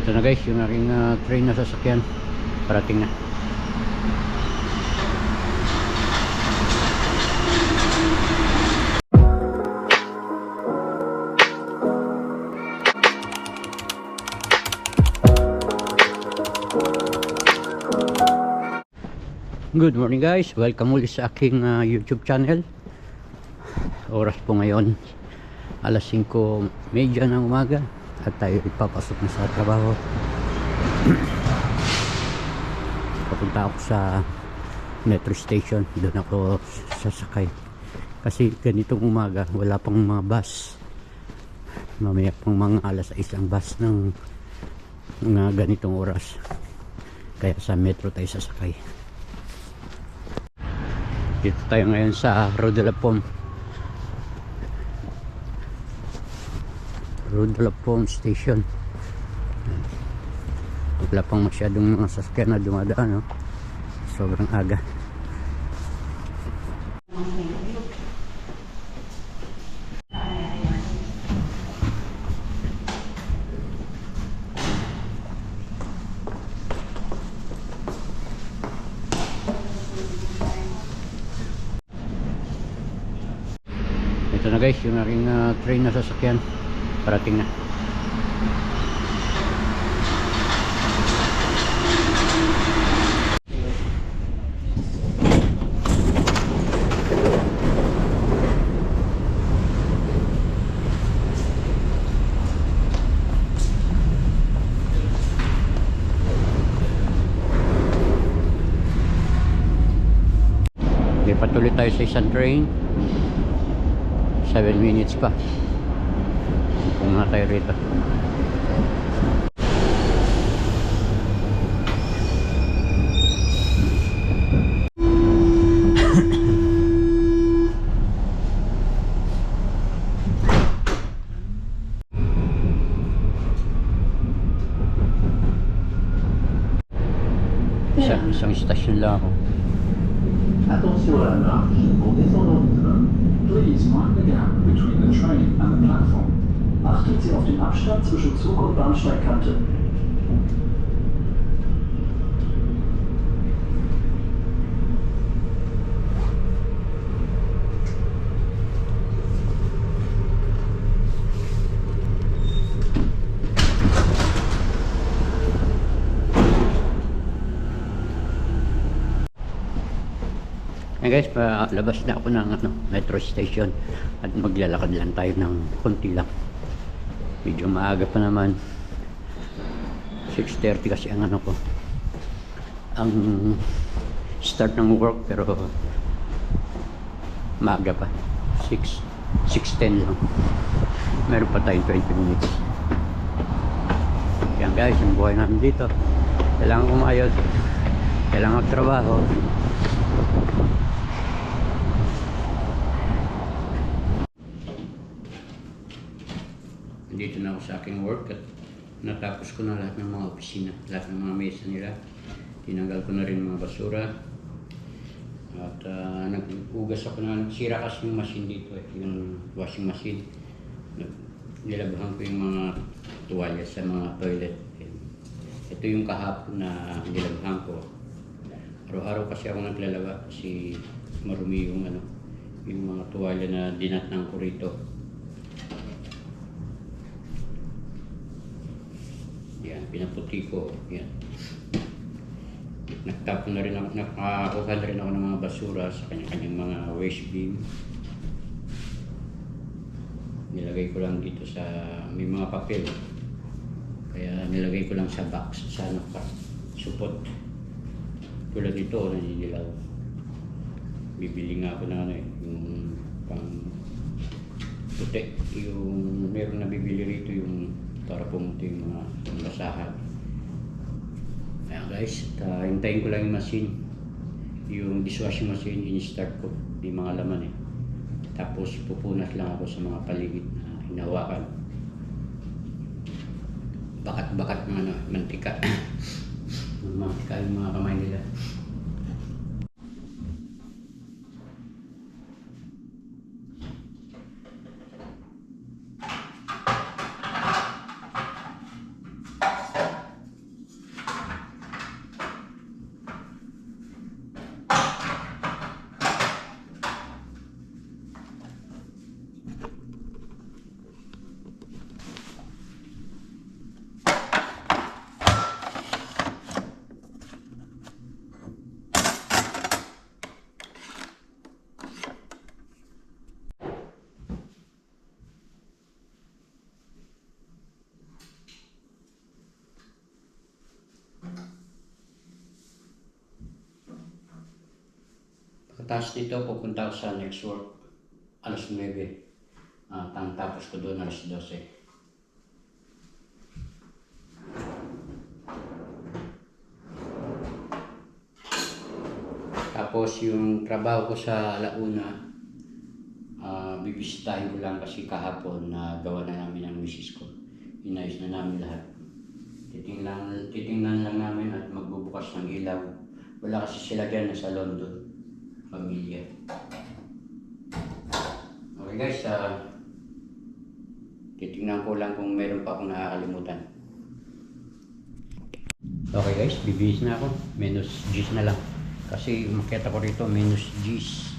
Ito na guys, yung aking uh, train na sasakyan. Parating na. Good morning guys, welcome ulit sa aking uh, YouTube channel Oras po ngayon alas 5 medya ng umaga at tayo ipapasok na sa trabaho. Papunta ako sa metro station. Doon ako sasakay. Kasi ganitong umaga wala pang mga bus. Mamaya pang mga alas 6 ang bus ng mga ganitong oras. Kaya sa metro tayo sasakay. Dito tayo ngayon sa Road de la Pom La Pom Station. Wala pang masyadong mga sasakyan na dumadaan no? sobrang aga. Ito na guys yung aking uh, train na sasakyan parating na. Patuloy tayo sa isang train. 7 minutes pa nga tayo rito Isa, isang stasyon lang ako Attention à la marche. En descendant du train, please mind the gap between the train and the. Achten Sie auf den Abstand zwischen Zug und Bahnsteigkante. Guys, palabas na ako ng ano, metro station at maglalakad lang tayo ng konti lang. Medyo maaga pa naman. 6.30 kasi ang ano ko. Ang start ng work pero maaga pa. 6, 6.10 lang. Meron pa tayong 20 minutes. Yan guys, yung buhay namin dito. Kailangan kumayod. Kailangan magtrabaho. Dito na ako sa aking work at natapos ko na lahat ng mga opisina, lahat ng mga mesa nila. Tinanggal ko na rin mga basura. At uh, nag-ugas ako na, sira kasi yung machine dito eh, yung washing machine. Nilabahan ko yung mga tuwalya sa mga toilet. Ito yung kahapon na nilabahan ko. Araw-araw kasi ako naglalaba kasi marumi yung ano, yung mga tuwalya na dinatnang ko rito. Yan, pinaputi ko. Yan. Nagtapon na rin ako, nakakuha na rin ako ng mga basura sa kanya-kanyang mga waste bin. Nilagay ko lang dito sa, may mga papel. Kaya nilagay ko lang sa box, sa ano pa, supot. Tulad nito, naninilaw. Bibili nga ako ng ano eh, yung pang puti. Yung meron na bibili rito yung para pumuti yung mga basahan. Ayan guys, ta hintayin ko lang yung machine. Yung dishwashing machine, in-start ko. Yung mga laman eh. Tapos pupunas lang ako sa mga paligid na hinawakan. Bakat-bakat ng ano, mantika. mantika yung mga kamay nila. Pagkatapos nito, pupunta ako sa next work. Alas 9. At ang tapos ko doon alas 12. Tapos yung trabaho ko sa Launa, ah bibisitahin ko lang kasi kahapon na gawa na namin ang misis ko. Inayos na namin lahat. Titingnan, titingnan lang namin at magbubukas ng ilaw. Wala kasi sila dyan sa London. Pamilya. Okay guys, ah titingnan ko lang kung meron pa akong nakakalimutan. Okay guys, bibihis na ako. Minus G's na lang. Kasi umakyat ako rito, minus G's.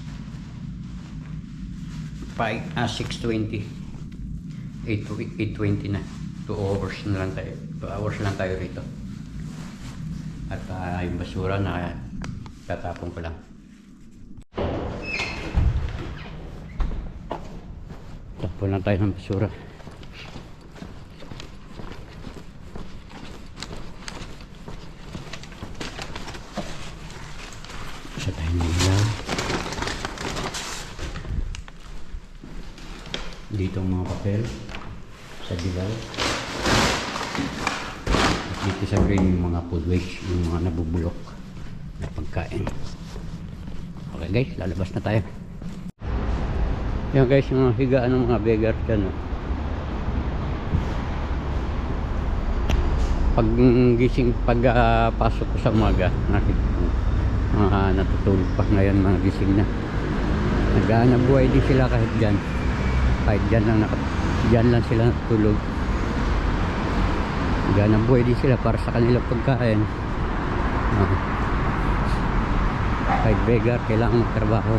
5, ah, 6.20. 8, 8.20 na. 2 hours na lang tayo. 2 hours lang tayo rito. At ah, yung basura na tatapon ko lang. Tapon lang tayo ng basura. Isa tayo ng. Dito ang mga papel. Sa dilaw. At dito sa green yung mga food waste, yung mga nabubulok na pagkain. Okay guys, lalabas na tayo. Yan guys, yung mga higaan ng mga beggar dyan. Oh. Pag gising, pag ah, pasok ko sa umaga, nakikita ko mga natutulog pa ngayon mga gising na naghahanap buhay din sila kahit dyan kahit dyan lang nakat dyan lang sila natutulog naghahanap buhay din sila para sa kanilang pagkain Ah. kahit beggar kailangan magtrabaho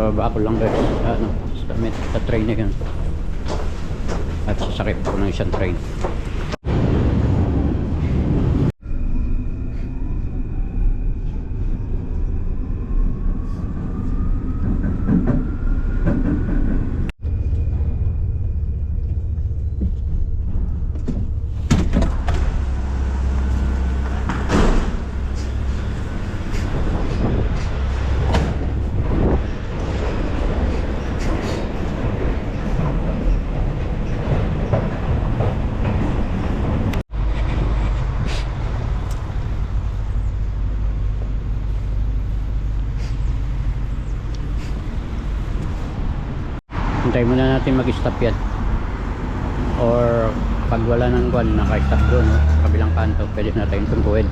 Pababa ko lang guys sa, ano, sa, sa train na yun. At sasakit ko ng isang train. Hintay muna natin mag-stop yan. Or pag wala nang kwan, naka-stop doon, kabilang kanto, pwede na tayong tungkuhin.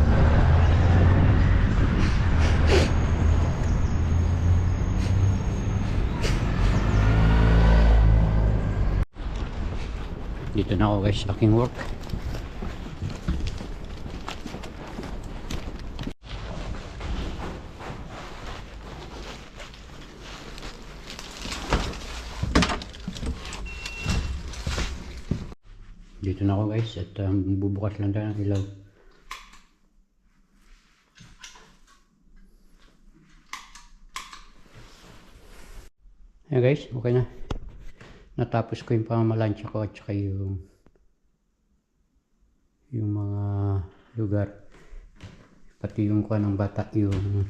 Dito na ako guys aking work. Dito na ako guys at um, bubukas lang tayo ng ilaw. Ayan guys, okay na. Natapos ko yung pamamalansya ko at saka yung yung mga lugar. Pati yung kuha ng bata, yung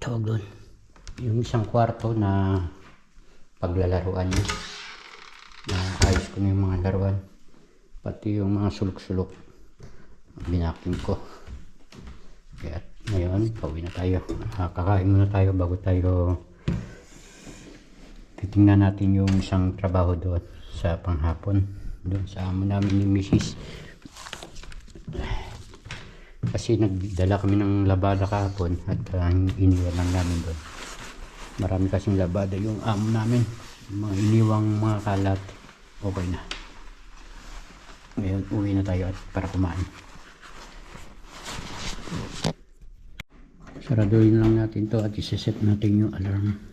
tawag doon. Yung isang kwarto na paglalaruan niya na ayos ko na yung mga laruan pati yung mga sulok-sulok binaking ko kaya ngayon pauwi na tayo Ah, kakain muna tayo bago tayo titingnan natin yung isang trabaho doon sa panghapon doon sa amo namin ni Mrs. Kasi nagdala kami ng labada kahapon at uh, iniwan lang namin doon. Marami kasing labada yung amo namin. Mga iniwang mga kalat. Okay na. Ngayon, uwi na tayo at para kumain. Saraduhin lang natin to at isiset natin yung alarm.